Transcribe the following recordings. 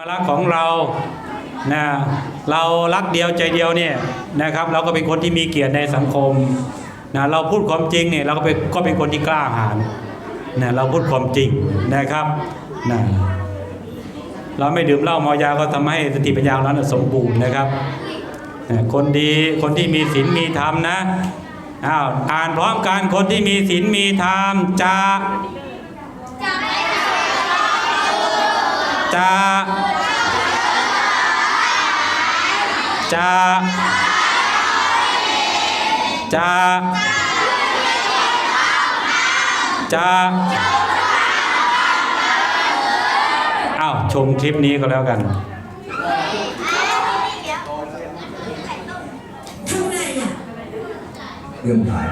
มารักของเรานะเรารักเดียวใจเดียวเนี่ยนะครับ เราก็เป็นคนที่มีเกียรติในสังคมนะเราพูดความจริงเนี่ยเราก็เป็นก็เป็นคนที่กล้าหาญนะเราพูดความจริงนะครับนะเราไม่ดื่มเหล้าเมายาก็ทำให้สติปัญญาเรานะสมบูรณ์นะครับนะคนดีคนที่มีศีลมีธรรมนะอ้าวอ่านพร้อมกันคนที่มีศีลมีธรรมจะ จะจะจะจะอ้าวชมคลิปนี้ก็แล้วกันเรื่องถ่าย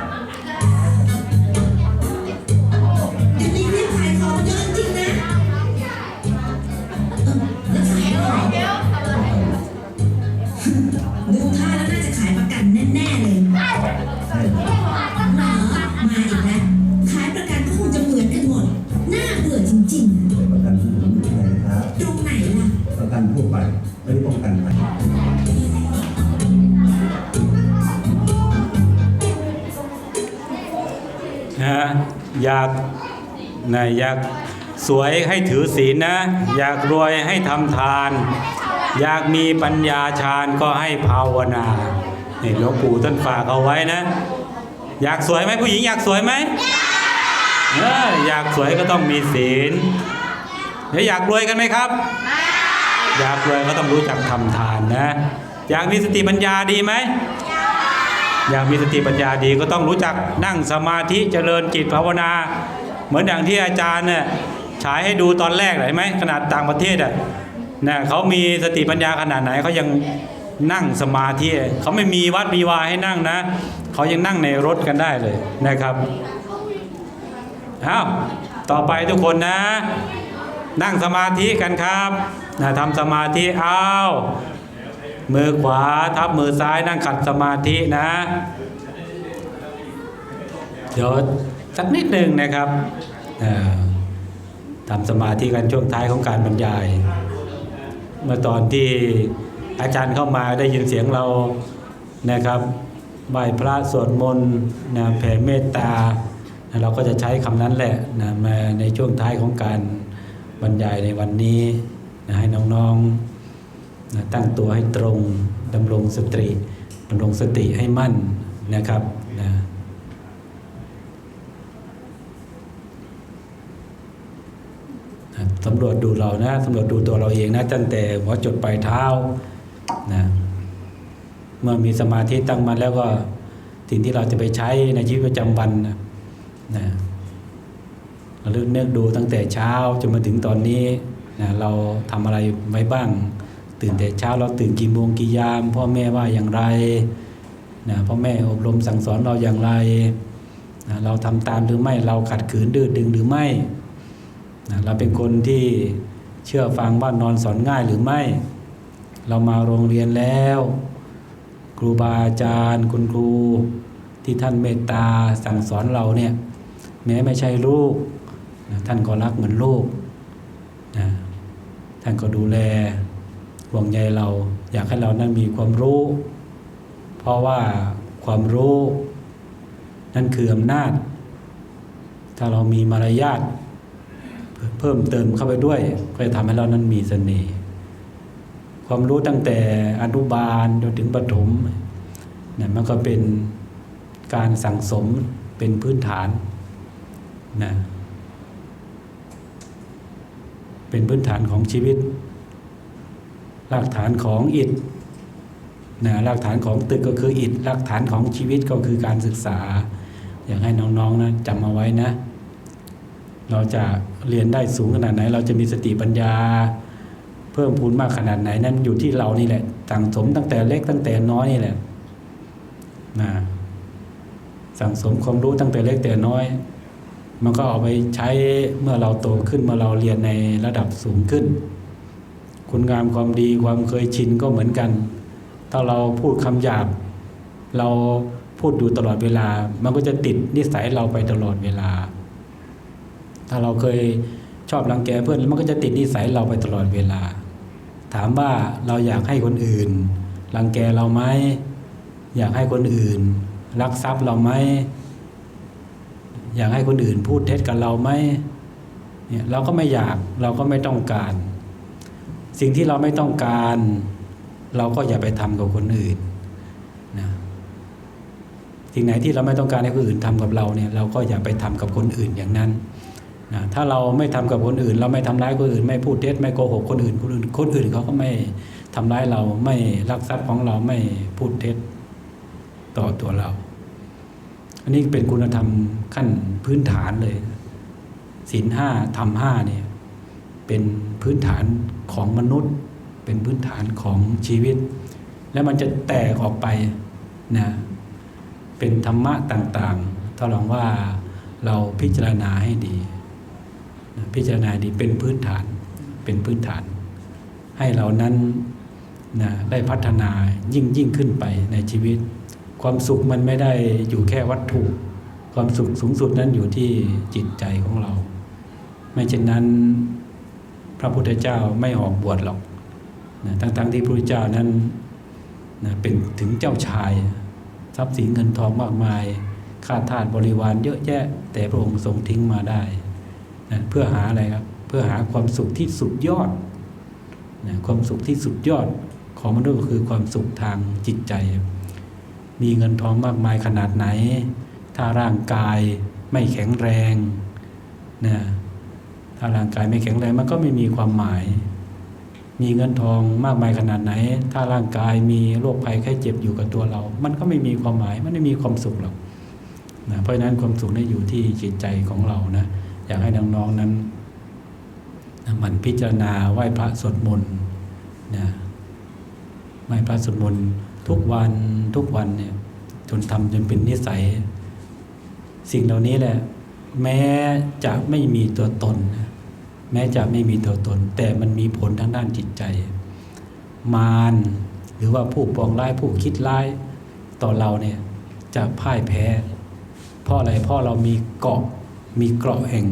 ดูท่าแล้วน่าจะขายประกันแน่ๆเลยใช่ครับเหรอมาอีกแล้ว ขายประกันก็คงจะเหมือนกันหมด น่าเบื่อจริงประกันที่ผมใช่นะครับ ๆ ตรงไหนล่ะ ประกันทั่วไปไม่ได้ป้องกันภัยนะฮะอยากนะอยากสวยให้ถือศีลนะ อยากรวยให้ทำทาน อยากมีปัญญาฌานก็ให้ภาวนานี่หลวงปู่ท่านฝากเอาไว้นะ อยากสวยไหมผู้หญิงอยากสวยไหมเอออยากสวยก็ต้องมีศีลแล้วอยากรวยกันไหมครับ อยากรวยก็ต้องรู้จักทำทานนะ อยากมีสติปัญญาดีไหมอยากมีสติปัญญาดีก็ต้องรู้จักนั่งสมาธิเจริญจิตภาวนา เหมือนอย่างที่อาจารย์เนี่ยฉายให้ดูตอนแรกเห็นไหมขนาดต่างประเทศอะ นะเขามีสติปัญญาขนาดไหนเขายังนั่งสมาธิเขาไม่มีวัดมีวาให้นั่งนะเขายังนั่งในรถกันได้เลยนะครับอ้าวต่อไปทุกคนนะ นั่งสมาธิกันครับนะทำสมาธิเอามือขวาทับมือซ้ายนั่งขัดสมาธินะ เดี๋ยวสักนิดหนึ่งนะครับทำสมาธิกันช่วงท้ายของการบรรยาย เมื่อตอนที่อาจารย์เข้ามาได้ยินเสียงเรานะครับไหว้พระสวดมนต์นะแผ่เมตตาเราก็จะใช้คำนั้นแหละนะมาในช่วงท้ายของการบรรยายในวันนี้นะให้น้องๆนะตั้งตัวให้ตรงดำรงสติดำรงสติให้มั่นนะครับนะ สำรวจดูเรานะสำรวจดูตัวเราเองนะตั้งแต่หัวจดปลายเท้านะเมื่อมีสมาธิตั้งมันแล้วก็สิ่งที่เราจะไปใช้ในชีวิตประจำวันนะนะเราเลือกเนึกดูตั้งแต่เช้าจนมาถึงตอนนี้นะเราทำอะไรไว้บ้าง ตื่นแต่เช้าเราตื่นกี่โมงกี่ยาม พ่อแม่ว่าอย่างไรนะพ่อแม่อบรมสั่งสอนเราอย่างไรนะเราทำตามหรือไม่เราขัดขืนดื้อดึงหรือไม่ นะเราเป็นคนที่เชื่อฟังว่านอนสอนง่ายหรือไม่ เรามาโรงเรียนแล้ว ครูบาอาจารย์ คุณครูที่ท่านเมตตาสั่งสอนเราเนี่ยแม้ไม่ใช่ลูกนะท่านก็รักเหมือนลูกนะท่านก็ดูแลห่วงใยเรา อยากให้เรานั้นมีความรู้ เพราะว่าความรู้ นั่นคืออำนาจ ถ้าเรามีมารยาท เพิ่มเติมเข้าไปด้วย ก็จะทำให้เรานั้นมีเสน่ห์ความรู้ตั้งแต่อนุบาลจนถึงประถมเนี่ยมันก็เป็นการสั่งสมเป็นพื้นฐานนะเป็นพื้นฐานของชีวิตรากฐานของอิฐนะรากฐานของตึกก็คืออิฐรากฐานของชีวิตก็คือการศึกษา อยากให้น้องๆนะจำเอาไว้นะ เราจะเรียนได้สูงขนาดไหน เราจะมีสติปัญญา เพิ่มพูนมากขนาดไหน นั้นอยู่ที่เรานี่แหละสั่งสมตั้งแต่เล็กตั้งแต่น้อยนี่แหละนะสั่งสมความรู้ตั้งแต่เล็กแต่น้อย มันก็เอาไปใช้เมื่อเราโตขึ้นเมื่อเราเรียนในระดับสูงขึ้น คุณงามความดีความเคยชินก็เหมือนกัน ถ้าเราพูดคำหยาบ เราพูดอยู่ตลอดเวลา มันก็จะติดนิสัยเราไปตลอดเวลา ถ้าเราเคยชอบรังแกเพื่อนมันก็จะติดนิสัยเราไปตลอดเวลา ถามว่าเราอยากให้คนอื่นรังแกเราไหมอยากให้คนอื่นลักทรัพย์เราไหมอยากให้คนอื่นพูดเท็จกับเราไหมเนี่ยเราก็ไม่อยากเราก็ไม่ต้องการ สิ่งที่เราไม่ต้องการ เราก็อย่าไปทำกับคนอื่นนะสิ่งไหนที่เราไม่ต้องการให้คนอื่นทำกับเราเนี่ย เราก็อย่าไปทำกับคนอื่นอย่างนั้น นะถ้าเราไม่ทำกับคนอื่น เราไม่ทำร้ายคนอื่น ไม่พูดเท็จไม่โกหกคนอื่นคนอื่นคนอื่นเขาก็ไม่ทำร้ายเราไม่ลักทรัพย์ของเราไม่พูดเท็จต่อตัวเรา อันนี้เป็นคุณธรรมขั้นพื้นฐานเลยศีลห้าธรรมห้าเนี่ยเป็นพื้นฐานของมนุษย์ เป็นพื้นฐานของชีวิต แล้วมันจะแตกออกไปนะเป็นธรรมะต่างๆถ้าลองว่าเราพิจารณาให้ดี พิจารณาดีเป็นพื้นฐานเป็นพื้นฐาน ให้เรานั้นนะได้พัฒนายิ่งยิ่งขึ้นไปในชีวิต ความสุขมันไม่ได้อยู่แค่วัตถุ ความสุขสูงสุดนั้นอยู่ที่จิตใจของเรา ไม่เช่นนั้นพระพุทธเจ้าไม่ออกบวชหรอกนะทั้งๆที่พระพุทธเจ้านั้นนะเป็นถึงเจ้าชาย ทรัพย์สินเงินทองมากมาย ข้าทาสบริวารเยอะแยะ แต่พระองค์ทรงทิ้งมาได้ นะเพื่อหาอะไรครับ เพื่อหาความสุขที่สุดยอดนะความสุขที่สุดยอดของมนุษย์ก็คือความสุขทางจิตใจ มีเงินทองมากมายขนาดไหน ถ้าร่างกายไม่แข็งแรงนะถ้าร่างกายไม่แข็งแรงมันก็ไม่มีความหมาย มีเงินทองมากมายขนาดไหน ถ้าร่างกายมีโรคภัยไข้เจ็บอยู่กับตัวเรา มันก็ไม่มีความหมาย มันไม่มีความสุขหรอกนะเพราะฉะนั้นความสุขนี่อยู่ที่จิตใจของเรานะ อยากให้น้องๆนั้นหมันพิจารณาไหว้พระสวดมนต์นะไหว้พระสวดมนต์ทุกวันทุกวันเนี่ยจนทำจนเป็นนิสัย สิ่งเหล่านี้แหละ แม้จะไม่มีตัวตน แม้จะไม่มีตัวตน แต่มันมีผลทางด้านจิตใจ มารหรือว่าผู้ปองร้ายผู้คิดร้ายต่อเราเนี่ยจะพ่ายแพ้ เพราะอะไรเพราะเรามีเกาะ มีเกราะแห่ง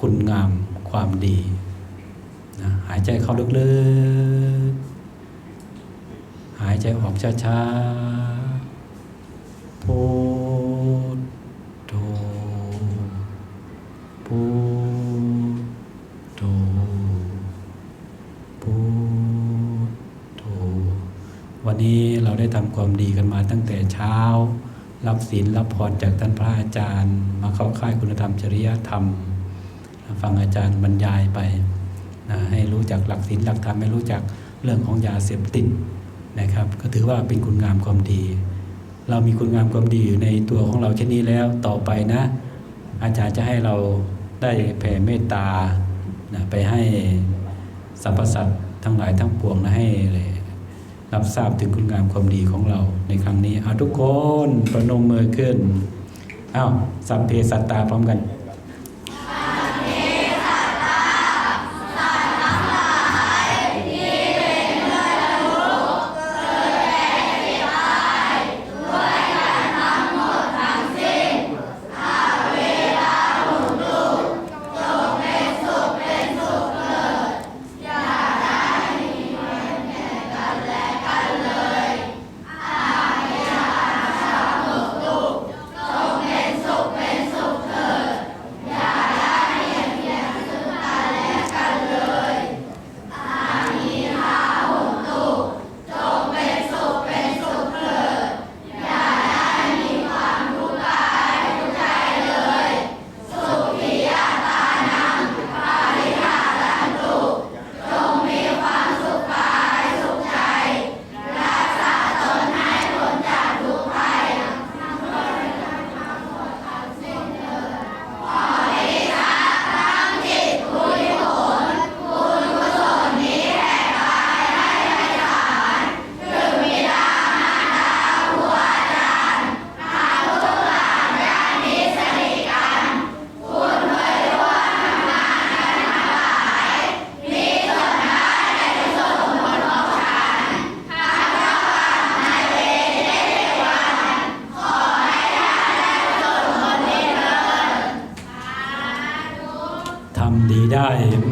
คุณงามความดีนะหายใจเข้าลึกๆ หายใจออกช้าๆพุทโธพุทโธพุทโธวันนี้เราได้ทำความดีกันมาตั้งแต่เช้า รับศีลรับพรจากท่านพระอาจารย์ มาเข้าค่ายคุณธรรมจริยธรรม ฟังอาจารย์บรรยายไปนะให้รู้จักหลักศีลหลักธรรมให้รู้จักเรื่องของยาเสพติดนะครับ ก็ถือว่าเป็นคุณงามความดี เรามีคุณงามความดีอยู่ในตัวของเราเช่นนี้แล้วต่อไปนะ อาจารย์จะให้เราได้แผ่เมตตานะไปให้สรรพสัตว์ทั้งหลายทั้งปวงนะให้เลย รับทราบถึงคุณงามความดีของเราในครั้งนี้เอาทุกคนประนมมือขึ้น เอ้าสัพเพสัตตาพร้อมกัน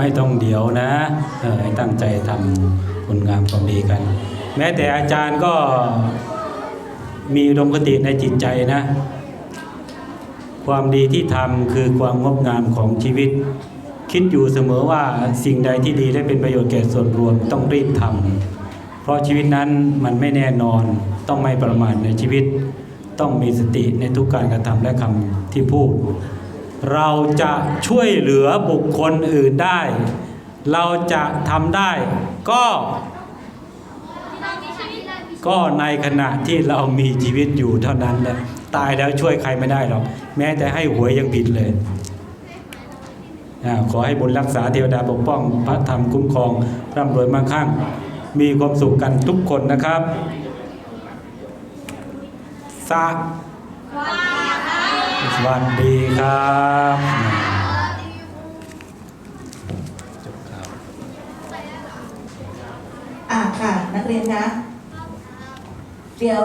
ไม่ต้องเดี๋ยวนะเออให้ตั้งใจทำคุณงามความดีกัน แม้แต่อาจารย์ก็มีอุดมคติในจิตใจนะ ความดีที่ทำคือความงดงามของชีวิต คิดอยู่เสมอว่าสิ่งใดที่ดีและเป็นประโยชน์แก่ส่วนรวมต้องรีบทำเพราะชีวิตนั้นมันไม่แน่นอนต้องไม่ประมาทในชีวิต ต้องมีสติในทุกการกระทำและคำที่พูด เราจะช่วยเหลือบุคคลอื่นได้ เราจะทำได้ก็ก็ในขณะที่เรามีชีวิตอยู่เท่านั้นแหละตายแล้วช่วยใครไม่ได้หรอกแม้แต่ให้หวยยังผิดเลยขอให้บุญรักษาเทวดาปกป้อง พระธรรมคุ้มครองร่ำรวยมั่งคั่ง มีความสุขกันทุกคนนะครับสะ สวัสดีครับจบครับอะค่ะ นักเรียนคะเดี๋ยว